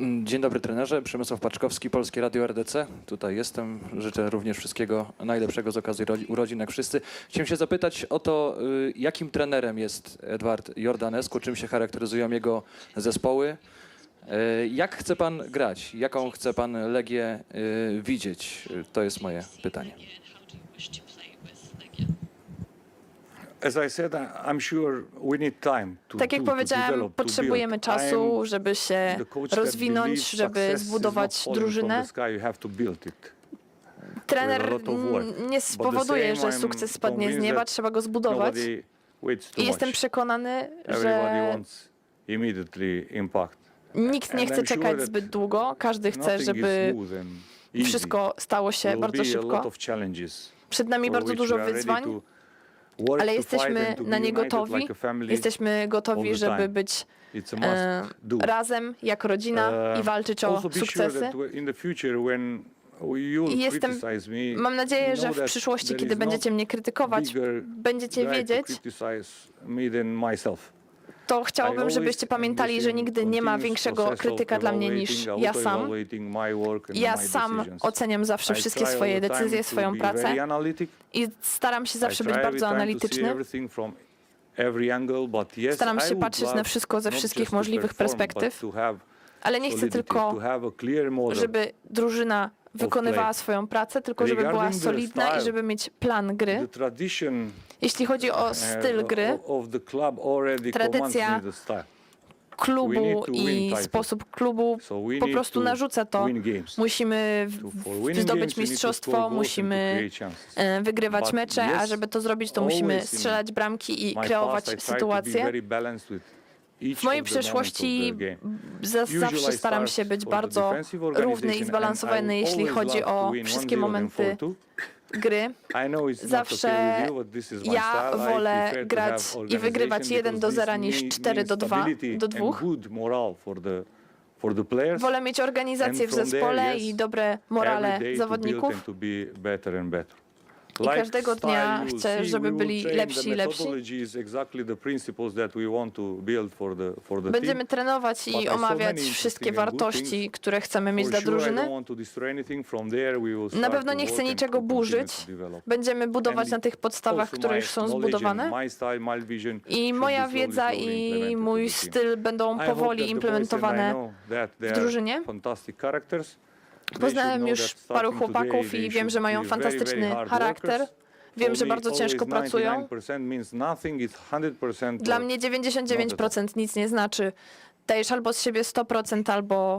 Mm, Dzień dobry trenerze, Przemysław Paczkowski, Polskie Radio RDC. Tutaj jestem, życzę również wszystkiego najlepszego z okazji ro- urodzin jak wszyscy. Chciałem się zapytać o to, y, jakim trenerem jest Edward Jordanescu, czym się charakteryzują jego zespoły. Y, Jak chce pan grać? Jaką chce pan Legię y, widzieć? To jest moje pytanie. Tak jak powiedziałem, potrzebujemy czasu, żeby się rozwinąć, żeby zbudować drużynę. Trener nie spowoduje, że sukces spadnie z nieba, trzeba go zbudować. I jestem przekonany, że nikt nie chce czekać zbyt długo. Każdy chce, żeby wszystko stało się bardzo szybko. Przed nami bardzo dużo wyzwań, ale jesteśmy na nie gotowi. Jesteśmy gotowi, żeby być e, razem jak rodzina i Uh, walczyć o sukcesy. I jestem- Mam nadzieję, że w przyszłości, kiedy będziecie no mnie krytykować, będziecie wiedzieć, to chciałbym, żebyście pamiętali, że nigdy nie ma większego krytyka dla mnie niż ja sam. Ja sam oceniam zawsze wszystkie swoje decyzje, swoją pracę i staram się zawsze być bardzo analityczny. Staram się patrzeć na wszystko ze wszystkich możliwych perspektyw, ale nie chcę tylko, żeby drużyna wykonywała swoją pracę, tylko żeby była solidna i żeby mieć plan gry. Jeśli chodzi o uh, styl gry, tradycja klubu i sposób klubu po prostu narzuca to. Musimy zdobyć mistrzostwo, musimy e, wygrywać mecze, a żeby to zrobić, to musimy strzelać bramki i kreować sytuacje. W mojej przeszłości zawsze staram się być bardzo równy i zbalansowany, jeśli chodzi o wszystkie 1-0 than momenty 4-2. gry. Zawsze ja wolę grać i wygrywać organization 1 do because 0 this niż mean- 4 do means 2 stability do and 2. good morale for the for the players. Wolę mieć organizację w zespole i dobre morale zawodników. I każdego dnia chcę, żeby byli lepsi i lepsi. Będziemy trenować I omawiać wszystkie wartości, które chcemy mieć dla drużyny. Na pewno nie chcę niczego burzyć. Będziemy budować na tych podstawach, które już są zbudowane. I moja wiedza i mój styl będą powoli implementowane w drużynie. Poznałem już paru chłopaków i wiem, że mają fantastyczny charakter. Wiem, że bardzo ciężko pracują. 99% means nothing, it's 100% Dla mnie 99% nic nie znaczy. Dajesz albo z siebie 100%, albo